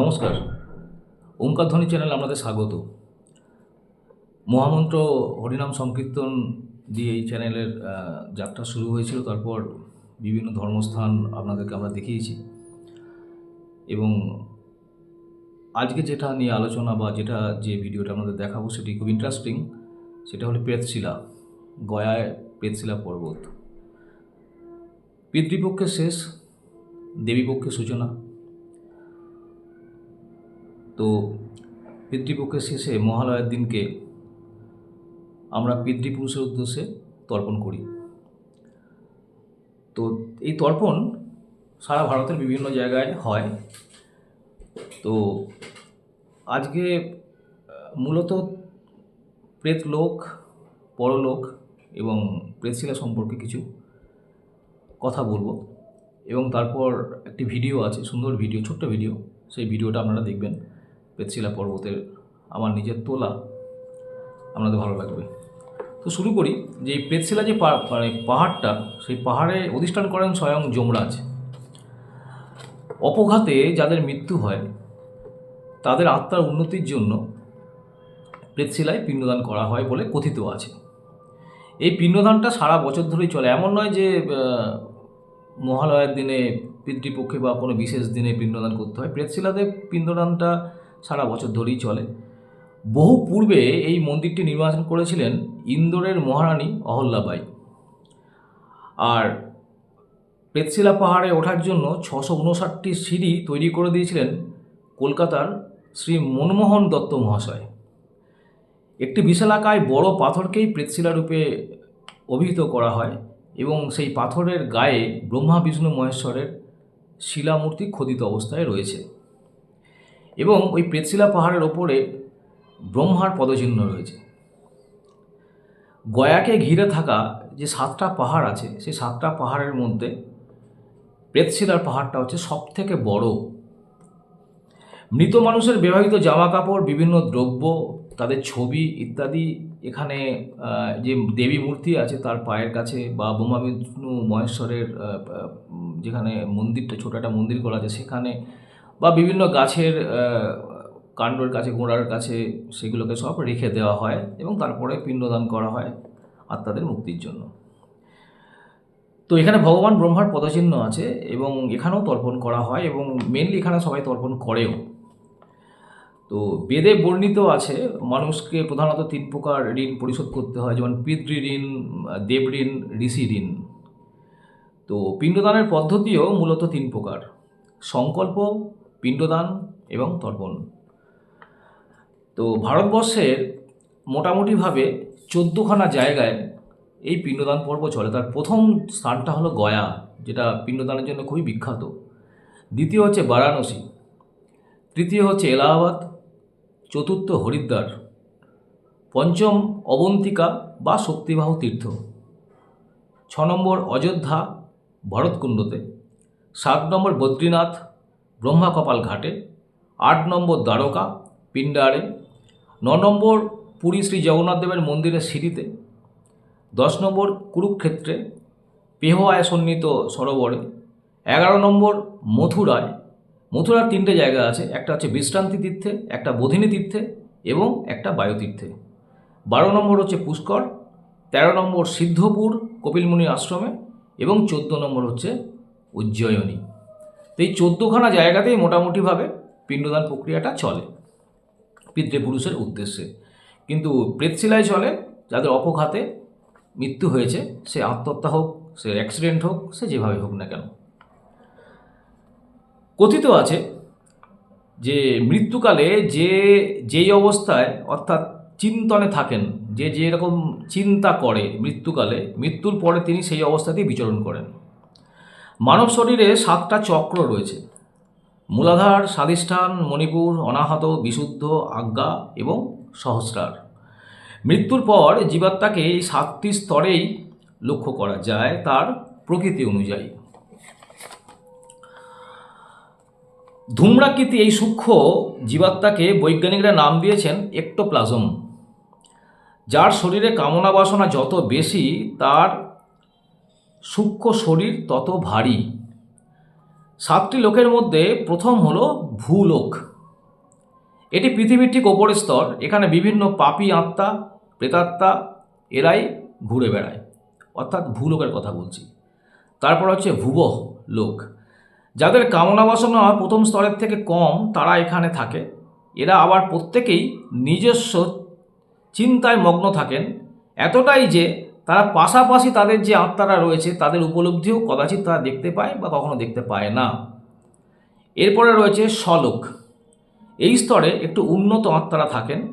নমস্কার। ওঙ্কার ধ্বনি চ্যানেল আপনাদের স্বাগত। মহামন্ত্র হরিনাম সংকীর্তন দিয়ে এই চ্যানেলের যাত্রা শুরু হয়েছিল, তারপর বিভিন্ন ধর্মস্থান আপনাদেরকে আমরা দেখিয়েছি। এবং আজকে যেটা নিয়ে আলোচনা বা যেটা যে ভিডিওটা আপনাদের দেখাবো, সেটি খুব ইন্টারেস্টিং সেটা হলো প্রেতশিলা, গয়ায় প্রেতশিলা পর্বত। পিতৃপক্ষের শেষ, দেবীপক্ষের সূচনা। তো পিতৃপক্ষের শেষে মহালয়ার দিনকে আমরা পিতৃপুরুষের উদ্দেশ্যে তর্পণ করি। তো এই তর্পণ সারা ভারতের বিভিন্ন জায়গায় হয়। তো আজকে মূলত প্রেতলোক, পরলোক এবং প্রেতশিলা সম্পর্কে কিছু কথা বলব এবং তারপর একটি ভিডিও আছে, সুন্দর ভিডিও, ছোট্ট ভিডিও, সেই ভিডিওটা আপনারা দেখবেন। পেতশিলা পর্বতের আমার নিজের তোলা, আপনাদের ভালো লাগবে। তো শুরু করি, যে এই পেতশিলা যে মানে পাহাড়টা, সেই পাহাড়ে অধিষ্ঠান করেন স্বয়ং যমরাজ। অপঘাতে যাদের মৃত্যু হয়, তাদের আত্মার উন্নতির জন্য প্রেতশিলায় পিণ্ডদান করা হয় বলে কথিত আছে। এই পিণ্ডদানটা সারা বছর ধরেই চলে। এমন নয় যে মহালয়ার দিনে পিতৃপক্ষে বা কোনো বিশেষ দিনে পিণ্ডদান করতে হয়। প্রেতশিলাতে পিণ্ডদানটা সারা বছর ধরেই চলে। বহু পূর্বে এই মন্দিরটি নির্মাণ করেছিলেন ইন্দোরের মহারানী অহল্যাবাই। আর প্রেতশিলা পাহাড়ে ওঠার জন্য ছশো উনষাটটি সিঁড়ি তৈরি করে দিয়েছিলেন কলকাতার শ্রী মনমোহন দত্ত মহাশয়। একটি বিশালাকায় বড় পাথরকেই প্রেতশিলা রূপে অভিহিত করা হয় এবং সেই পাথরের গায়ে ব্রহ্মা, বিষ্ণু, মহেশ্বরের শিলামূর্তি খোদিত অবস্থায় রয়েছে। এবং ওই প্রেতশিলা পাহাড়ের ওপরে ব্রহ্মার পদচিহ্ন রয়েছে। গয়াকে ঘিরে থাকা যে সাতটা পাহাড় আছে, সেই সাতটা পাহাড়ের মধ্যে প্রেতশিলার পাহাড়টা হচ্ছে সব থেকে বড়। মৃত মানুষের ব্যবহৃত জামা কাপড় বিভিন্ন দ্রব্য, তাদের ছবি ইত্যাদি এখানে যে দেবী মূর্তি আছে তার পায়ের কাছে বা বোমা বিষ্ণু, মহেশ্বরের যেখানে মন্দিরটা, ছোটো একটা মন্দির করা আছে, সেখানে বা বিভিন্ন গাছের কাণ্ডের কাছে, গোড়ার কাছে সেগুলোকে সব রেখে দেওয়া হয় এবং তারপরে পিণ্ডদান করা হয় আত্মাদের মুক্তির জন্য। তো এখানে ভগবান ব্রহ্মার পদচিহ্ন আছে এবং এখানেও তর্পণ করা হয় এবং মেনলি এখানে সবাই তর্পণ করেও। তো বেদে বর্ণিত আছে, মানুষকে প্রধানত তিন প্রকার ঋণ পরিশোধ করতে হয়, যেমন পিতৃ ঋণ, দেব ঋণ, ঋষি ঋণ। তো পিণ্ডদানের পদ্ধতিও মূলত তিন প্রকার। সংকল্প পিণ্ডদান এবং তর্পণ। তো ভারতবর্ষের মোটামুটিভাবে চোদ্দোখানা জায়গায় এই পিণ্ডদান পর্ব চলে। তার প্রথম স্থানটা হলো গয়া, যেটা পিণ্ডদানের জন্য খুবই বিখ্যাত। দ্বিতীয় হচ্ছে বারাণসী। তৃতীয় হচ্ছে এলাহাবাদ। চতুর্থ হরিদ্বার। পঞ্চম অবন্তিকা বা শক্তিবাহ তীর্থ। ছ নম্বর অযোধ্যা, ভরতকুণ্ডতে। সাত নম্বর বদ্রীনাথ। ব্রহ্মা কপাল ঘাটে, আট নম্বর দ্বারকা, পিণ্ডারে, ন নম্বর পুরী শ্রী জগন্নাথ দেবের মন্দিরের সিঁড়িতে, দশ নম্বর কুরুক্ষেত্রে পেহ আয়সন্নিত সরোবরে, এগারো নম্বর মথুরায়, মথুরার তিনটে জায়গা আছে, একটা হচ্ছে বিশ্রান্তি তীর্থে, একটা বোধিনী তীর্থে এবং একটা বায়ুতীর্থে বারো নম্বর হচ্ছে পুষ্কর, তেরো নম্বর সিদ্ধপুর, কপিলমুনি আশ্রমে এবং চোদ্দ নম্বর হচ্ছে উজ্জয়িনী। তো এই চোদ্দোখানা জায়গাতেই মোটামুটিভাবে পিণ্ডদান প্রক্রিয়াটা চলে পিতৃপুরুষের উদ্দেশ্যে। কিন্তু প্রেতশিলায় চলে, যাদের অপঘাতে মৃত্যু হয়েছে, সে আত্মহত্যা হোক, সে অ্যাক্সিডেন্ট হোক, সে যেভাবে হোক না কেন। কথিত আছে যে মৃত্যুকালে যে যেই অবস্থায়, অর্থাৎ চিন্তনে থাকেন, যে যেরকম চিন্তা করে মৃত্যুকালে, মৃত্যুর পরে তিনি সেই অবস্থাতেই বিচরণ করেন। মানব শরীরে সাতটা চক্র রয়েছে। মূলাধার, স্বাধিষ্ঠান, মণিপুর, অনাহত, বিশুদ্ধ, আজ্ঞা এবং সহস্রার। মৃত্যুর পর জীবাত্মাকে এই সাতটি স্তরেই লক্ষ্য করা যায় তার প্রকৃতি অনুযায়ী। ধূম্রাকৃতি এই সূক্ষ্ম জীবাত্মাকে বৈজ্ঞানিকরা নাম দিয়েছেন একটোপ্লাজম যার শরীরে কামনা বাসনা যত বেশি, তার সূক্ষ্ম শরীর তত ভারী। সাতটি লোকের মধ্যে প্রথম হল ভূলোক। এটি পৃথিবীর ঠিক ওপরের স্তর। এখানে বিভিন্ন পাপী আত্মা, প্রেতাত্মা, এরাই ঘুরে বেড়ায়। অর্থাৎ ভূলোকের কথা বলছি। তারপর হচ্ছে ভুবহ লোক যাদের কামনা বাসনা প্রথম স্তরের থেকে কম, তারা এখানে থাকে। এরা আবার প্রত্যেকেই নিজস্ব চিন্তায় মগ্ন থাকেন। এতটাই যে তারা পাশাপাশি তাদের যে আত্মারা রয়েছে, তাদের উপলব্ধিও কদাচিৎ তারা দেখতে পায় বা কখনো দেখতে পায় না। এরপরে রয়েছে স্বলোক। এই স্তরে একটু উন্নত আত্মারা থাকেন।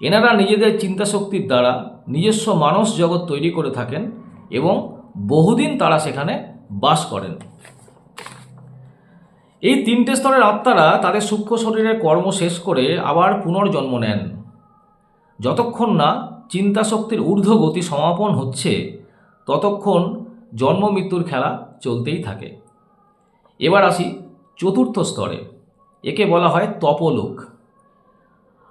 এনারা নিজেদের চিন্তাশক্তির দ্বারা নিজস্ব মানস জগৎ তৈরি করে থাকেন এবং বহুদিন তারা সেখানে বাস করেন। এই তিনটে স্তরের আত্মারা তাদের সূক্ষ্ম শরীরের কর্ম শেষ করে আবার পুনর্জন্ম নেন। যতক্ষণ না চিন্তাশক্তির ঊর্ধ্ব গতি সমাপন হচ্ছে ততক্ষণ জন্ম মৃত্যুর খেলা চলতেই থাকে। এবার আসি চতুর্থ স্তরে, একে বলা হয় তপলোক।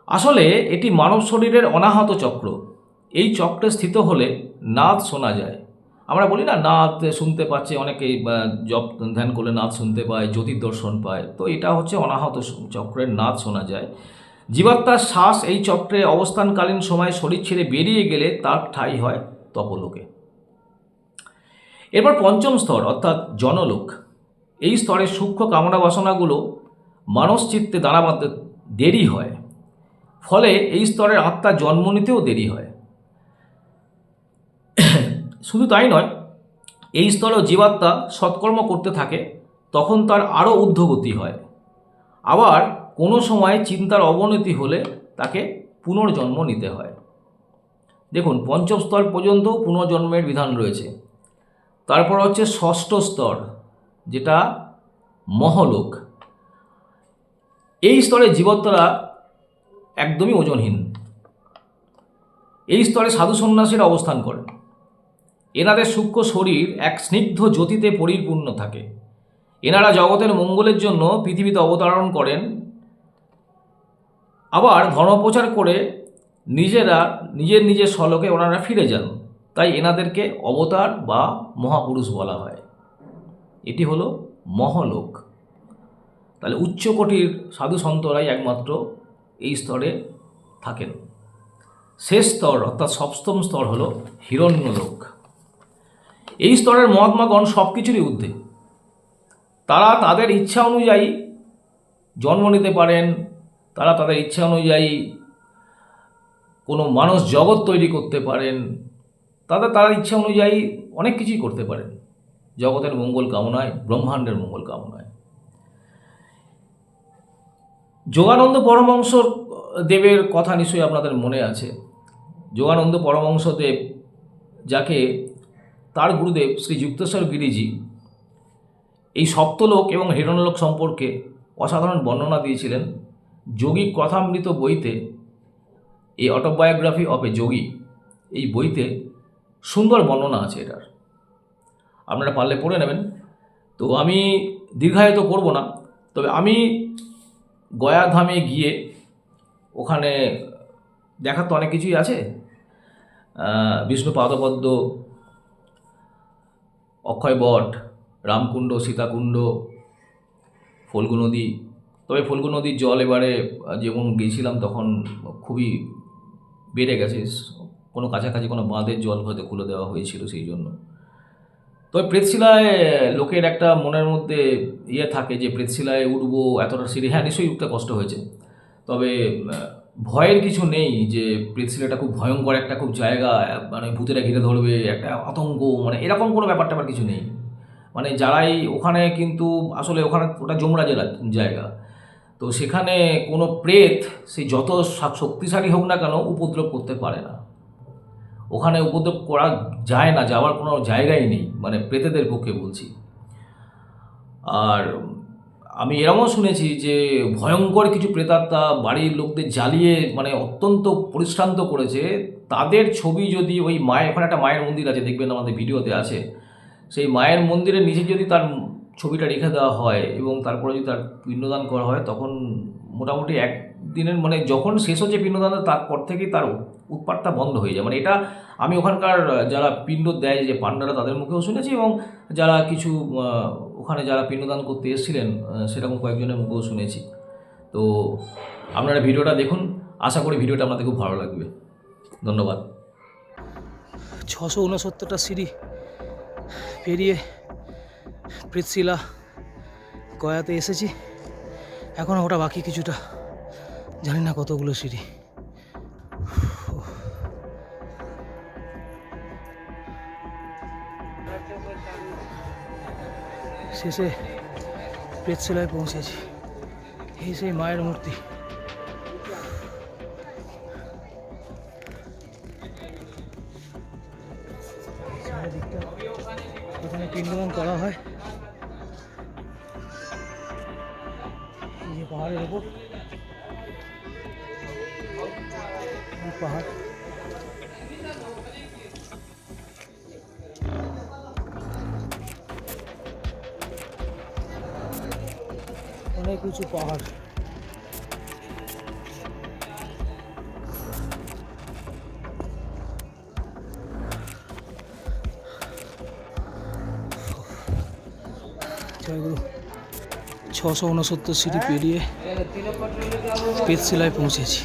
আসলে এটি মানব শরীরের অনাহত চক্র। এই চক্রে স্থিত হলে নাদ শোনা যায়। আমরা বলি না, নাদ শুনতে পাচ্ছে অনেকেই জপ ধ্যান করলে নাদ শুনতে পায় জ্যোতির দর্শন পায়। তো এটা হচ্ছে অনাহত চক্রের নাদ শোনা যায়। জীবাত্মার শ্বাস এই চক্রে অবস্থানকালীন সময় শরীর ছেড়ে বেরিয়ে গেলে তার ঠাঁই হয় তপলোকে। এরপর পঞ্চম স্তর, অর্থাৎ জনলোক। এই স্তরের সূক্ষ্ম কামনা বাসনাগুলো মানস চিত্তে দাঁড়া বাঁধতে দেরি হয়। ফলে এই স্তরের আত্মা জন্ম নিতেও দেরি হয়। শুধু তাই নয়, এই স্তরেও জীবাত্মা সৎকর্ম করতে থাকে, তখন তার আরও ঊর্ধ্বগতি হয়। আবার কোনো সময় চিন্তার অবনতি হলে তাকে পুনর্জন্ম নিতে হয়। দেখুন, পঞ্চম স্তর পর্যন্ত পুনর্জন্মের বিধান রয়েছে। তারপর হচ্ছে ষষ্ঠ স্তর, যেটা মহলোক। এই স্তরে জীবত্বরা একদমই ওজনহীন। এই স্তরে সাধু সন্ন্যাসীরা অবস্থান করেন। এনাদের সূক্ষ্ম শরীর এক স্নিগ্ধ জ্যোতিতে পরিপূর্ণ থাকে। এনারা জগতের মঙ্গলের জন্য পৃথিবীতে অবতারণ করেন আবার ধর্মপ্রচার করে নিজেরা, নিজের নিজের সলকে ওনারা ফিরে যান। তাই এনাদেরকে অবতার বা মহাপুরুষ বলা হয়। এটি হলো মহলোক। তাহলে উচ্চকোটির সাধু সন্তরাই একমাত্র এই স্তরে থাকেন। শেষ স্তর, অর্থাৎ সপ্তম স্তর হলো হিরণ্যলোক। এই স্তরের মহাত্মাগণ সব কিছুরই ঊর্ধ্বে। তারা তাদের ইচ্ছা অনুযায়ী জন্ম নিতে পারেন তারা তাদের ইচ্ছা অনুযায়ী কোনো মানুষ জগৎ তৈরি করতে পারেন। তাদের তার ইচ্ছা অনুযায়ী অনেক কিছুই করতে পারেন। জগতের মঙ্গল কামনায়, ব্রহ্মাণ্ডের মঙ্গল কামনায়। যোগানন্দ পরমংশ দেবের কথা নিশ্চয়ই আপনাদের মনে আছে। যোগানন্দ পরমংশ দেব যাকে তার গুরুদেব শ্রী যুক্তেশ্বর গিরিজি এই সপ্তলোক এবং হিরণ্যলোক সম্পর্কে অসাধারণ বর্ণনা দিয়েছিলেন। যোগী কথামৃত বইতে, এই অটোবায়োগ্রাফি অফ এ যোগী, এই বইতে সুন্দর বর্ণনা আছে এটার। আপনারা পারলে পড়ে নেবেন। তো আমি দীর্ঘায়িত করব না, তবে আমি গয়াধামে গিয়ে ওখানে দেখার তো অনেক কিছুই আছে। বিষ্ণু পাদপদ্ম, অক্ষয় বট, রামকুণ্ড, সীতাকুণ্ড ফল্গু নদী তবে ফল্গু নদীর জল এবারে যেমন গেছিলাম তখন খুবই বেড়ে গেছে। কোনো কাছাকাছি কোনো বাঁধের জল হয়তো খুলে দেওয়া হয়েছিল সেই জন্য। তবে প্রেতশিলায় লোকের একটা মনের মধ্যে ইয়ে থাকে যে প্রেতশিলায় উঠবো এতটা সিঁড়ি। হ্যাঁ নিশ্চয়ই উঠতে কষ্ট হয়েছে। তবে ভয়ের কিছু নেই যে প্রেতশিলাটা খুব ভয়ঙ্কর একটা খুব জায়গা মানে ভূতেরা ঘিরে ধরবে, একটা আতঙ্ক মানে এরকম কোনো ব্যাপার কিছু নেই। মানে যারাই ওখানে কিন্তু, আসলে ওখানে ওটা যমরাজের জায়গা। তো সেখানে কোনো প্রেত সে যত শক্তিশালী হোক না কেন উপদ্রব করতে পারে না। ওখানে উপদ্রব করা যায় না, যাওয়ার কোনো জায়গাই নেই মানে প্রেতেদের পক্ষে বলছি। আর আমি এরমও শুনেছি যে ভয়ঙ্কর কিছু প্রেতাত্মা বাড়ির লোকদের জ্বালিয়ে মানে অত্যন্ত পরিশ্রান্ত করেছে। তাদের ছবি যদি ওই মায়ের, ওখানে একটা মায়ের মন্দির আছে, দেখবেন আমাদের ভিডিওতে আছে। সেই মায়ের মন্দিরের নিচে যদি তার ছবিটা রেখে দেওয়া হয় এবং তারপরে যদি তার পিণ্ডদান করা হয়, তখন মোটামুটি একদিনের মানে যখন শেষ হচ্ছে পিণ্ডদান তারপর থেকেই তার উৎপাতটা বন্ধ হয়ে যায়। মানে এটা আমি ওখানকার যারা পিণ্ড দেয়, যে পান্ডারা তাদের মুখেও শুনেছি এবং যারা কিছু ওখানে যারা পিণ্ডদান করতে এসেছিলেন সেরকম কয়েকজনের মুখেও শুনেছি। তো আপনারা ভিডিওটা দেখুন। আশা করি ভিডিওটা আপনাদের খুব ভালো লাগবে। ধন্যবাদ। ছশো উনসত্তরটা সিঁড়ি পেরিয়ে প্রীতশিলা, গয়াতে এসেছি। এখন ওটা বাকি কিছুটা। জানি না কতগুলো সিঁড়ি। শেষে প্রেতশিলায় পৌঁছেছি। এই সেই মায়ের মূর্তি। এখানে পিণ্ডদান করা হয়। এই যে পাহাড়ের ওপর এই পাহাড় অনেক উঁচু পাহাড় ছশো উনসত্তর সিঁড়ি পেরিয়ে পেতশিলায় পৌঁছেছি।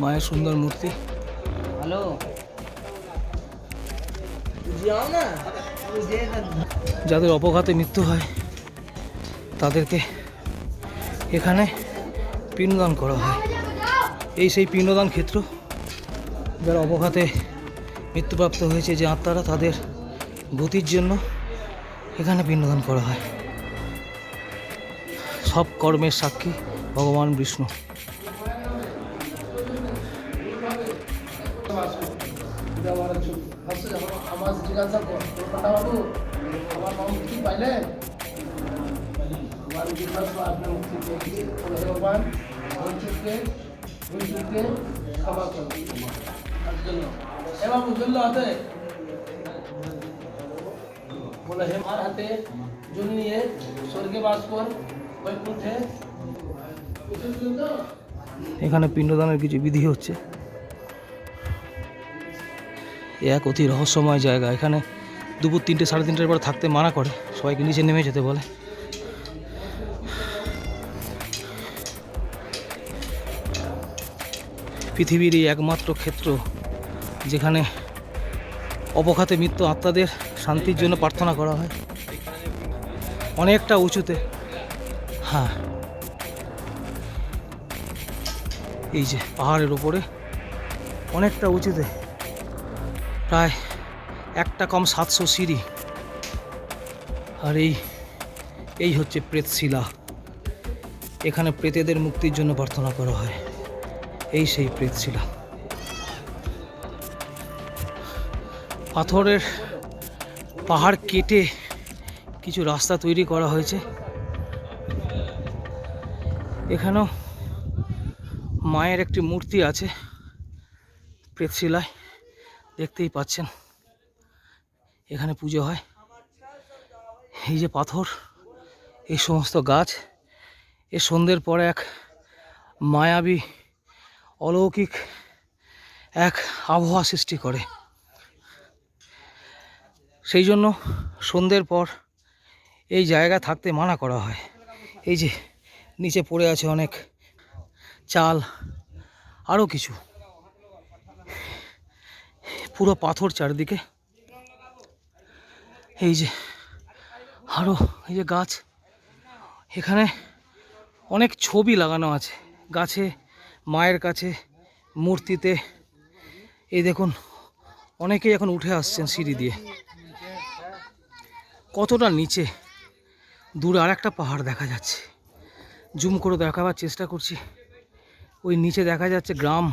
মায়ের সুন্দর মূর্তি। হ্যালো। যাদের অপঘাতে মৃত্যু হয় তাদেরকে এখানে পিণ্ডদান করা হয়। এই সেই পিণ্ডদান ক্ষেত্র যারা অপঘাতে মৃত্যুপ্রাপ্ত হয়েছে যে আত্মারা তাদের গতির জন্য এখানে পিণ্ডদান করা হয়। সব কর্মের সাক্ষী ভগবান বিষ্ণু। আমার জিজ্ঞাসা কথা বাবু আমার মামু কি পাইলে আমার জিজ্ঞাসা আপনি মুক্তি পেয়েছি বলে, হে ভগবান বঞ্চিতকে বঞ্চিতকে ক্ষমা করো তার জন্য হে বাবু জন্য হাতে বলে হে মার হাতে জল নিয়ে স্বর্গে বাস কর। এখানে পিণ্ডদানের কিছু বিধি হচ্ছে। এক অতি রহস্যময় জায়গা। এখানে দুপুর তিনটে, সাড়ে তিনটের পর থাকতে মানা করে। সবাইকে নিচে নেমে যেতে বলে। পৃথিবীর এই একমাত্র ক্ষেত্র যেখানে অপঘাতে মৃত্যু আত্মাদের শান্তির জন্য প্রার্থনা করা হয়, অনেকটা উঁচুতে হ্যাঁ এই যে পাহাড়ের উপরে অনেকটা উঁচুতে, প্রায় একটা কম সাতশো সিঁড়ি। আর এই এই হচ্ছে প্রেতশিলা এখানে প্রেতেদের মুক্তির জন্য প্রার্থনা করা হয়। এই সেই প্রেতশিলা পাথরের পাহাড় কেটে কিছু রাস্তা তৈরি করা হয়েছে। এখানেও মায়ের একটি মূর্তি আছে প্রেতশিলায় দেখতেই পাচ্ছেন। এখানে পুজো হয়। এই যে পাথর, এই সমস্ত গাছ, এ সন্ধ্যের পরে এক মায়াবী, অলৌকিক এক আবহাওয়া সৃষ্টি করে। সেই জন্য সন্ধ্যের পর এই জায়গায় থাকতে মানা করা হয়। এই যে নিচে পড়ে আছে অনেক চাল আরও কিছু। পুরো পাথর চারিদিকে। এই যে আরও এই যে গাছ। এখানে অনেক ছবি লাগানো আছে। গাছে, মায়ের কাছে, মূর্তিতে। এই দেখুন, অনেকেই এখন উঠে আসছেন সিঁড়ি দিয়ে। কতটা নিচে। দূরে আর একটা পাহাড় দেখা যাচ্ছে। জুম করে দেখাবার চেষ্টা করছি। ওই নিচে দেখা যাচ্ছে গ্রাম।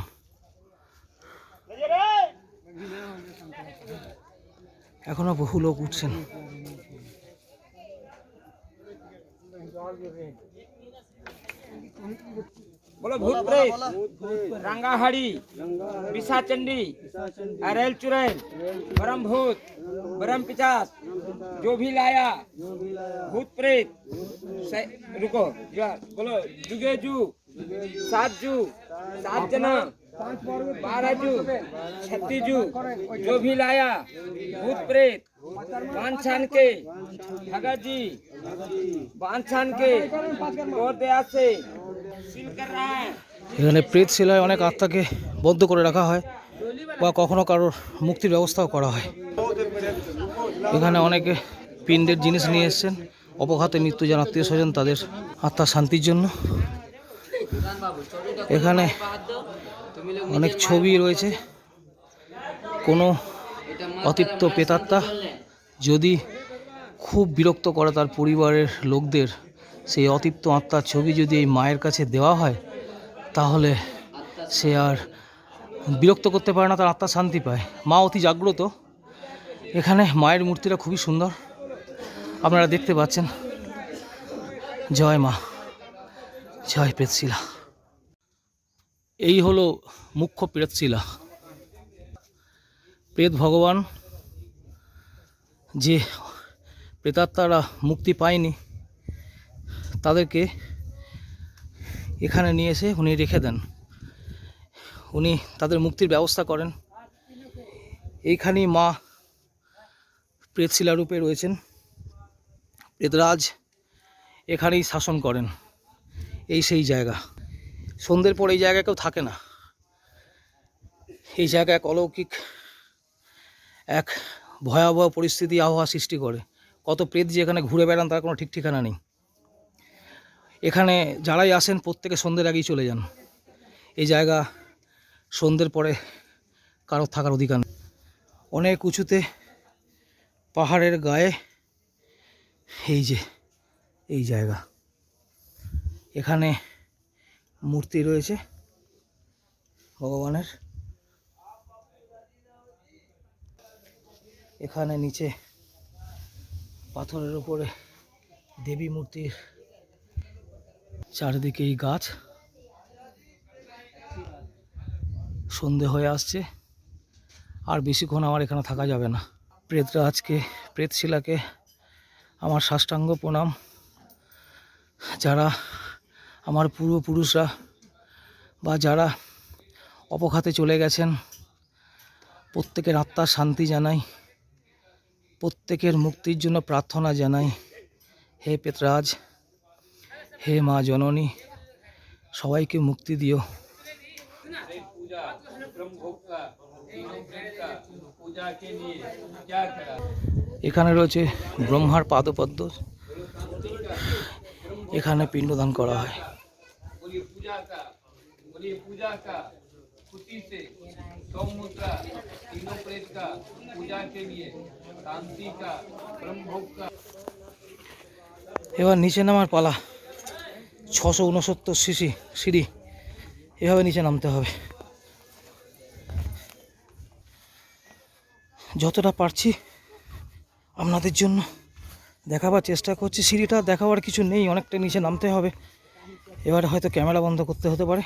এখনও বহু লোক উঠছেন। बोलो भूत प्रेत रंगाहाड़ी बिसा चंडी अरेल चुड़ैल परम भूत परम पिचास जो भी लाया भूत प्रेत रुको बोलो जुगे जू सात जू सात जना बारह जू छत्तीस जू जो भी लाया भूत प्रेत बाँध छान के भगत जी बाँध छान के गौर दया से এখানে প্রেত শিলায় অনেক আত্মাকে বদ্ধ করে রাখা হয় বা কখনো কারোর মুক্তির ব্যবস্থাও করা হয়। এখানে অনেকে পিণ্ডের জিনিস নিয়ে এসছেন, অপঘাতে মৃত্যু যান আত্মীয় স্বজন তাদের আত্মার শান্তির জন্য। এখানে অনেক ছবি রয়েছে। কোনো অতিপ্ত পেতাত্মা যদি খুব বিরক্ত করে তার পরিবারের লোকদের সেই অতিপ্ত আত্মার ছবি যদি এই মায়ের কাছে দেওয়া হয়, তাহলে সে আর বিরক্ত করতে পারে না, তার আত্মা শান্তি পায়। মা অতি জাগ্রত। এখানে মায়ের মূর্তিটা খুবই সুন্দর। আপনারা দেখতে পাচ্ছেন। জয় মা। জয় প্রেতশিলা এই হলো মুখ্য প্রেতশিলা প্রেত ভগবান যে প্রেতাত্মারা মুক্তি পায়নি তাদেরকে এখানে নিয়ে এসে উনি রেখে দেন। উনি তাদের মুক্তির ব্যবস্থা করেন। এইখানেই মা প্রেতশিলা রূপে রয়েছেন। প্রেতরাজ এখানেই শাসন করেন। এই সেই জায়গা। সন্ধ্যের পর এই জায়গায় কেউ থাকে না। এই জায়গা এক অলৌকিক, এক ভয়াবহ পরিস্থিতি, আবহাওয়া সৃষ্টি করে। কত প্রেত যে এখানে ঘুরে বেড়ান, তার কোনো ঠিক ঠিকানা নেই। এখানে যারাই আসেন প্রত্যেকে সন্ধ্যের আগেই চলে যান। এই জায়গা সন্ধ্যের পরে কারও থাকার অধিকার অনেক উঁচুতে পাহাড়ের গায়ে এই যে, এই জায়গা। এখানে মূর্তি রয়েছে ভগবানের। এখানে নিচে পাথরের উপরে দেবী মূর্তির চারিদিকে এই গাছ। সন্ধে হয়ে আসছে। আর বেশিক্ষণ আমার এখানে থাকা যাবে না। প্রেতরা প্রেতরাজকে প্রেতশিলাকে আমার সাষ্টাঙ্গ প্রণাম। যারা আমার পূর্বপুরুষরা বা যারা অপঘাতে চলে গেছেন, প্রত্যেকের আত্মার শান্তি জানাই, প্রত্যেকের মুক্তির জন্য প্রার্থনা জানাই। হে পেতরাজ হে মা জননী সবাইকে মুক্তি দিও এখানে রয়েছে ব্রহ্মার পাদপদ্ম এখানে পিণ্ডদান করা হয় बोलिए पूजा का बोलिए पूजा का खुशी से सौमुद्रा तीनों प्रेत का पूजा के लिए शांति का ब्रह्म भोग का এবার নিচে নামার পালা ছশো উনসত্তর সিসি সিঁড়ি। এভাবে নিচে নামতে হবে। যতটা পারছি আপনাদের জন্য দেখাবার চেষ্টা করছি। সিঁড়িটা দেখাবার কিছু নেই, অনেকটা নিচে নামতে হবে। এবারে হয়তো ক্যামেরা বন্ধ করতে হতে পারে।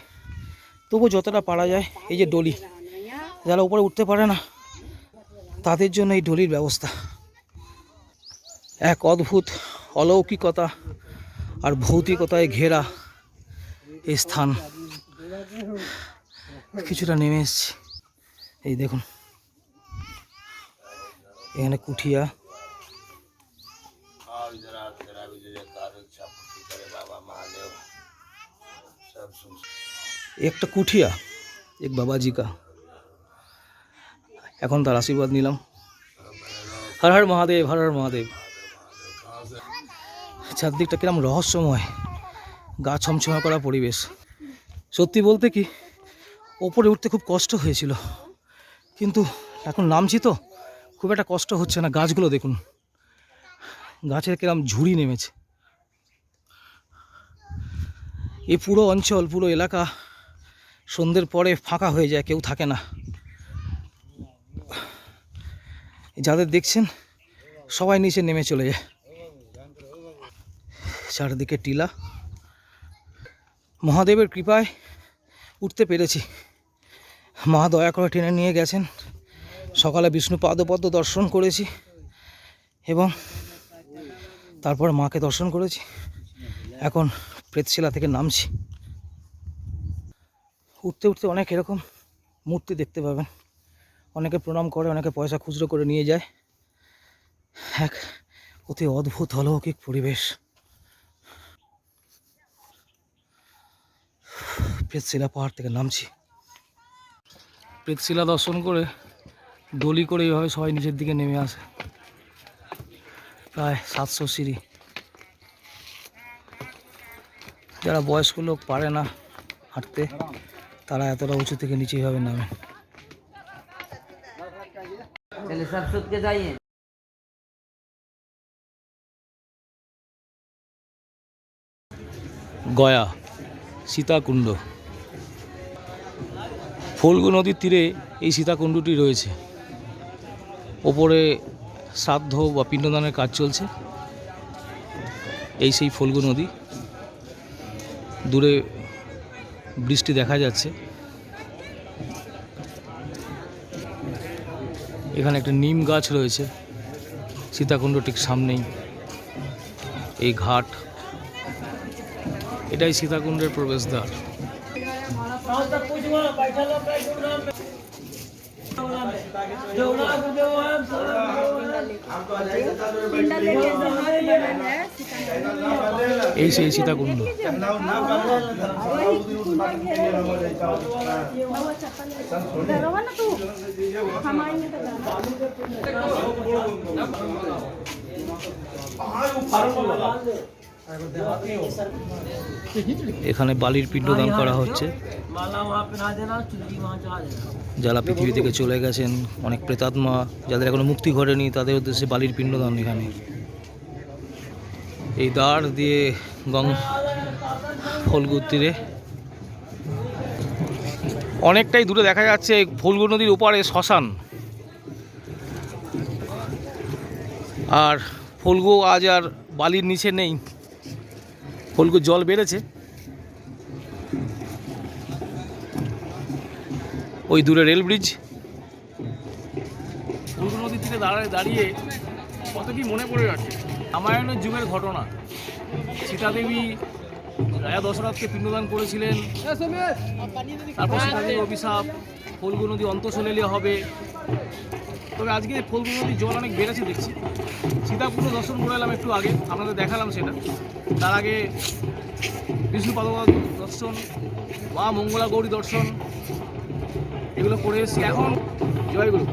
তবু যতটা পারা যায়, এই যে ডলি, যারা উপরে উঠতে পারে না, তাদের জন্য এই ডলির ব্যবস্থা। এক অদ্ভুত অলৌকিকতা। আর ভৌতিকতায় ঘেরা এই স্থান। কিছুটা নেমে এসছি। এই দেখুন। এখানে কুঠিয়া। একটা কুঠিয়া, এক বাবাজি কা এখন তার আশীর্বাদ নিলাম। হর হর মহাদেব, হর হর মহাদেব। চারদিকটা কিরম রহস্যময়, গা ছমছমা করা পরিবেশ। সত্যি বলতে কি, ওপরে উঠতে খুব কষ্ট হয়েছিল। কিন্তু এখন নামছি তো, খুব একটা কষ্ট হচ্ছে না। গাছগুলো দেখুন, গাছের কিরম ঝুড়ি নেমেছে। এই পুরো অঞ্চল, পুরো এলাকা সন্ধ্যের পরে ফাঁকা হয়ে যায়, কেউ থাকে না। যাদের দেখছেন, সবাই নিচে নেমে চলে যায়। চারিদিকে টিলা। মহাদেবের কৃপায় উঠতে পেরেছি। মা দয়া করে টেনে নিয়ে গেছেন। সকালে বিষ্ণু পাদপদ্ম দর্শন করেছি এবং তারপর মাকে দর্শন করেছি। এখন প্রেতশিলা থেকে নামছি। উঠতে উঠতে অনেক এরকম মূর্তি দেখতে পাবেন। অনেকে প্রণাম করে, অনেকে পয়সা খুচরো করে নিয়ে যায়। এক অতি অদ্ভুত অলৌকিক পরিবেশ। প্রেতশিলা পাহাড় থেকে নামছি। প্রেতশিলা দর্শন করে দলি করে এইভাবে সবাই নিচের দিকে নেমে আসে। প্রায় সাতশো সিঁড়ি। যারা বয়স্ক লোক পারে না হাঁটতে তারা এতটা উঁচু থেকে নিচে এইভাবে নামে। গয়া। সীতাকুণ্ড। ফল্গু নদীর তীরে এই সীতাকুণ্ডটি রয়েছে। ওপরে শ্রাদ্ধ বা পিণ্ডদানের কাজ চলছে। এই সেই ফল্গু নদী। দূরে বৃষ্টি দেখা যাচ্ছে। এখানে একটা নিম গাছ রয়েছে। সীতাকুণ্ড ঠিক সামনেই। এই ঘাট এটাই সীতাকুণ্ডের প্রবেশদ্বার। এই সেই সীতাকুণ্ড। এখানে বালির পিণ্ডদান করা হচ্ছে। যারা পৃথিবী থেকে চলে গেছেন, অনেক প্রেতাত্মা, যাদের এখনও মুক্তি ঘটেনি, তাদের উদ্দেশ্যে বালির পিণ্ডদান এখানে। এই দাঁড় দিয়ে গং ফলগুর তীরে। অনেকটাই দূরে দেখা যাচ্ছে ফলগুর নদীর ওপারে শ্মশান। আর ফলগু আজ আর বালির নিচে নেই। ফলগুর জল বেড়েছে। ওই দূরে রেল ব্রিজ। নদীর তীরে দাঁড়ায় দাঁড়িয়ে কত কি মনে পড়ে যাচ্ছে রামায়ণের যুগের ঘটনা। সীতাদেবী রাজা দশরথকে পিণ্ডদান করেছিলেন। তারপর অভিশাপ। ফলগু নদী অন্তঃসলেলিয়া হবে। তবে আজকে ফলগু নদীর জল অনেক বেড়েছে দেখছি। সীতাকুণ্ড দর্শন করে এলাম একটু আগে, আপনাদের দেখালাম সেটা। তার আগে বিষ্ণুপাদ দর্শন, মা মঙ্গলা গৌরী দর্শন, এগুলো করে এসেছি। এখন জয়গুরু